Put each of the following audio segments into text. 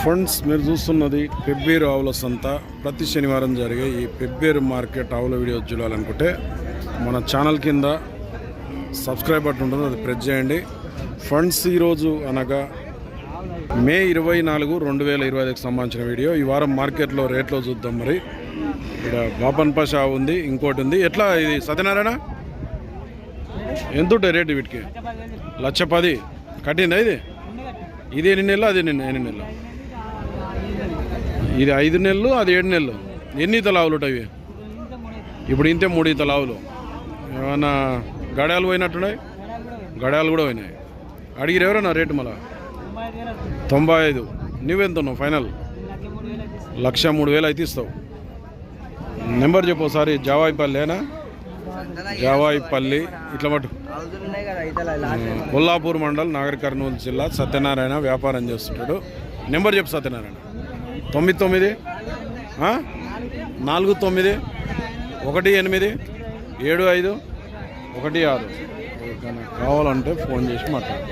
Friends మీరు చూస్తున్నది పెబ్బేరు ఆవుల సంత. ప్రతి శనివారం జరిగే ఈ పెబ్బేరు మార్కెట్ ఆవుల వీడియో చూడాలనుకుంటే మన ఛానల్ కింద సబ్స్క్రైబ్ బటన్ ఉంటుంది అది ప్రెస్ చేయండి. ఫ్రెండ్స్ ఈరోజు అనగా మే ఇరవై నాలుగు రెండు వేల ఇరవై ఐదుకి సంబంధించిన వీడియో. ఈ వారం మార్కెట్లో రేట్లో చూద్దాం మరి. ఇక్కడ బాపన్ పషా ఉంది ఇంకోటి ఉంది. ఎట్లా ఇది? సత్యనారాయణ? ఎంత ఉంటాయి రేటు వీటికి? లక్ష పది. కట్టిందా ఇది? ఇది ఎన్ని నెలలు? అది ఎన్ని ఎన్ని నెలలు? ఇది ఐదు నెలలు అది ఏడు నెలలు. ఎన్ని ఈతలు ఆవులు ఉంటాయి ఇప్పుడు ఇంతే మూడు ఈతలు ఆవులు ఏమన్నా గడాలు పోయినట్టున్నాయి? గడాలు కూడా పోయినాయి. అడిగిరు ఎవరన్నా రేటు మళ్ళా? తొంభై ఐదు. నువ్వెంత ఉన్నావు ఫైనల్? లక్ష మూడు వేలు అయితే ఇస్తావు. నెంబర్ చెప్పు ఒకసారి జావాయిపల్లేనా జావాయిపల్లి ఇట్లా మటు. కొల్లాపూర్ మండల్ నాగర్ కర్నూలు జిల్లా సత్యనారాయణ వ్యాపారం చేస్తుంటాడు. నెంబర్ చెప్పు సత్యనారాయణ. తొమ్మిది తొమ్మిది? నాలుగు తొమ్మిది ఒకటి ఎనిమిది ఏడు ఐదు ఒకటి ఆరు. కావాలంటే ఫోన్ చేసి మాట్లాడు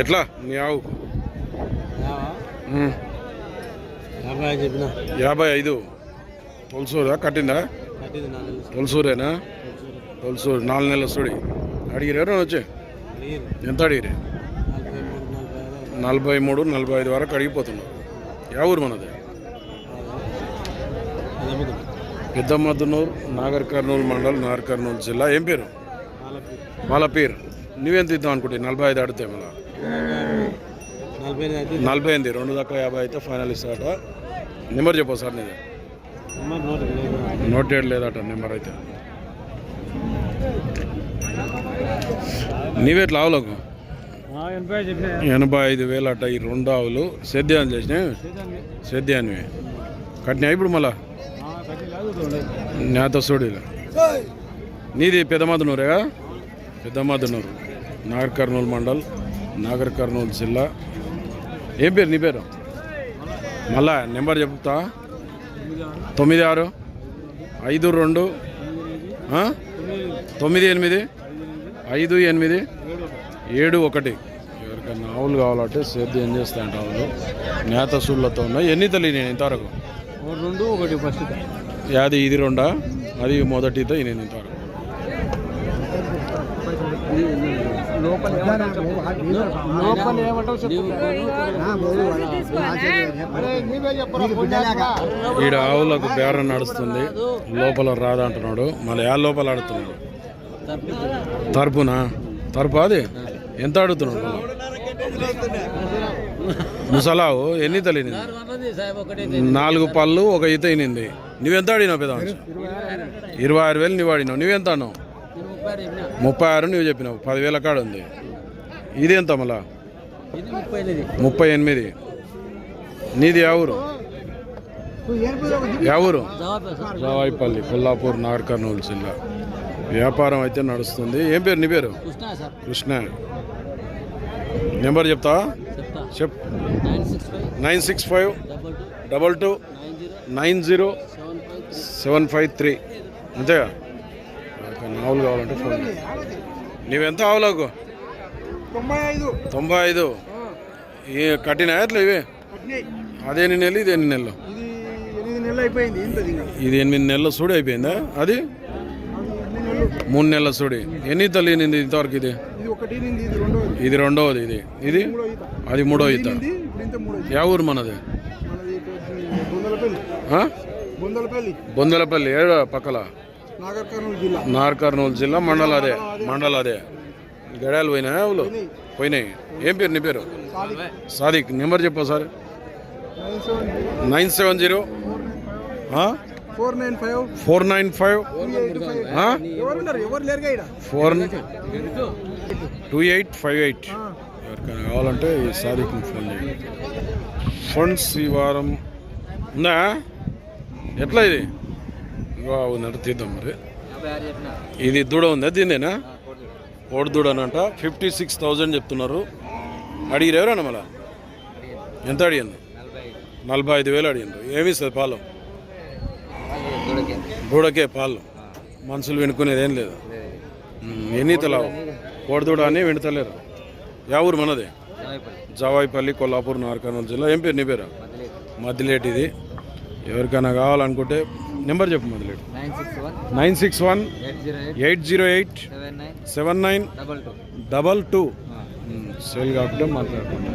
ఎట్లా? నీ ఆవు. యాభై ఐదు తొలసూరా? కట్టిందా? తొలసూరేనా? తొలసూరు. నాలుగు నెలల సుడి అడిగిరు ఎవరైనా వచ్చి? ఎంత అడిగిరి నలభై మూడు నలభై ఐదు వరకు అడిగిపోతున్నారు యా ఊరు మనది? అదమ్మదు పెద్దమద్దునూరు నాగర్ కర్నూలు మండల్ నాగర్ కర్నూలు జిల్లా. ఏం పేరు? వాళ్ళ పేరు నువ్వెంత ఇద్దాం అనుకుంటే నలభై ఐదు అడితే మళ్ళా నలభై ఎనిమిది రెండు దాకా యాభై అయితే ఫైనల్ ఇస్తాట నెంబర్ చెప్పు సార్ నీది. నెంబర్ నోట్ లేదు. నోట్ ఏడు లేదట నెంబర్ అయితే. నీవెట్లా ఆవులకు? ఎనభై ఐదు వేలు అట ఈ రెండు ఆవులు. సేద్యాన్ని చేసినాయి సేద్యాన్ని కట్టినా ఇప్పుడు మళ్ళా? నేత సూడీలు నీది పెద్దమదనూరేగా పెద్దమదనూరు నాగర్ కర్నూలు మండల్ నాగర్ కర్నూలు జిల్లా. ఏం పేరు నీ పేరు? మళ్ళా నెంబర్ చెప్తా. తొమ్మిది ఆరు ఐదు రెండు? తొమ్మిది ఎనిమిది ఐదు ఎనిమిది ఏడు ఒకటి. ఎవరికైనా ఆవులు కావాలంటే సేద్యం ఏం చేస్తాయంట ఆవులు? నేత సూళ్ళతో ఉన్నాయి. ఎన్ని తల్లి నేను ఇంతవరకు? రెండు ఒకటి ఫస్ట్. యాది ఇది రెండా? అది మొదటితో నేను ఇంతవరకు. లోపల లోపల ఏమంటావు ఈడ ఆవులకు బేరం నడుస్తుంది. లోపల రాదా అంటున్నాడు. మళ్ళీ ఆ లోపల ఆడుతున్నాడు. తరపునా? తరపు అది? ఎంత అడుగుతున్నాడు ముసలావు ఎన్ని తల్లిని నాలుగు పళ్ళు ఒక ఈత అయినింది నువ్వెంత ఆడినావు పెద్ద? ఇరవై ఆరు వేలు. నువ్వు ఆడినావు. నువ్వెంత అన్నావు ముప్పై ఆరు నువ్వు చెప్పినావు. పదివేల కాడ ఉంది. ఇది ఎంత మళ్ళా ముప్పై ఎనిమిది. నీది యా ఊరు? రావాయిపల్లి కొల్లాపూర్ నాగర్ కర్నూలు జిల్లా. వ్యాపారం అయితే నడుస్తుంది. ఏం పేరు నీ పేరు? కృష్ణ నెంబర్ చెప్తావా చెప్తా. చెప్. Nine six five double two nine zero seven five three. అంతేగా? ఎవరికైనా ఆవులు కావాలంటే ఫోన్. నీవెంత ఆవులకు? తొంభై ఐదు. తొంభై ఐదు. ఏ కట్టినా ఎట్లా ఇవి? అదే ఎన్ని నెలలు ఇది ఎన్ని నెలలు? ఇది ఎనిమిది నెలలు సూడి అయిపోయిందా? అది? మూడు నెలల సూడి. ఎన్ని తల్లి నింది ఇంతవరకు ఇది? ఇది ఒకటి నింది ఇది రెండోది ఇది రెండవది ఇది. ఇది? అది మూడో ఈత. ఇంత యా ఊరు మనది? బొందలపల్లి ఏడ పక్కల? నాగర్ కర్నూలు జిల్లా మండల అదే మండల అదే. గడాలు పోయినాయా ఊళ్ళు పోయినాయి. ఏం పేరు నీ పేరు? సాదిక్. నెంబర్ చెప్పు sir nine seven zero. Four nine five. Four nine five. Four two eight five eight. ఎవరికైనా కావాలంటే ఈ సాదిక్ని ఫోన్ చేయండి. ఫండ్స్ ఈ వారం ఉందా? ఎట్లా ఇది? ఉన్నట్టు తీద్దాం మరి. ఇది దూడ ఉందా దీన్నేనా? కోడి దూడ. అనంట ఫిఫ్టీ సిక్స్ థౌజండ్ చెప్తున్నారు. అడిగిరు ఎవరన్నా మళ్ళా? ఎంత అడిగింది నలభై ఐదు. వేలు అడిగిండ్రు. ఏమి ఇస్తుంది పాలు? దూడకే. పాలు. మనుషులు వెనుకునేది ఏం లేదు. ఎన్ని తలావు కోడదూడ అని వెంటలేరు. యా ఊరు మనది? జావాయిపల్లి కొల్లాపూర్ నార్కర్నూలు జిల్లా. ఏం పేరు నీ పేరు? మదిలేటి ఇది ఎవరికైనా కావాలనుకుంటే నెంబర్ చెప్పు Madileti nine six one eight zero eight seven nine double two. Sale కాకుండా మాట్లాడుతున్నాం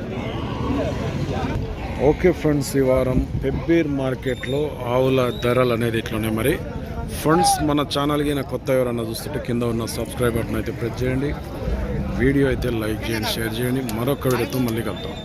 ఓకే ఫ్రెండ్స్ ఈ వారం పెబ్బీర్ మార్కెట్లో ఆవుల ధరలు అనేది ఇట్లున్నాయి మరి? ఫ్రెండ్స్ మన ఛానల్కి నా కొత్త ఎవరన్నా చూస్తుంటే కింద ఉన్న సబ్స్క్రైబ్ బటన్ అయితే ప్రెస్ చేయండి. వీడియో అయితే లైక్ చేయండి షేర్ చేయండి. మరొక వీడియోతో మళ్ళీ కలుద్దాం.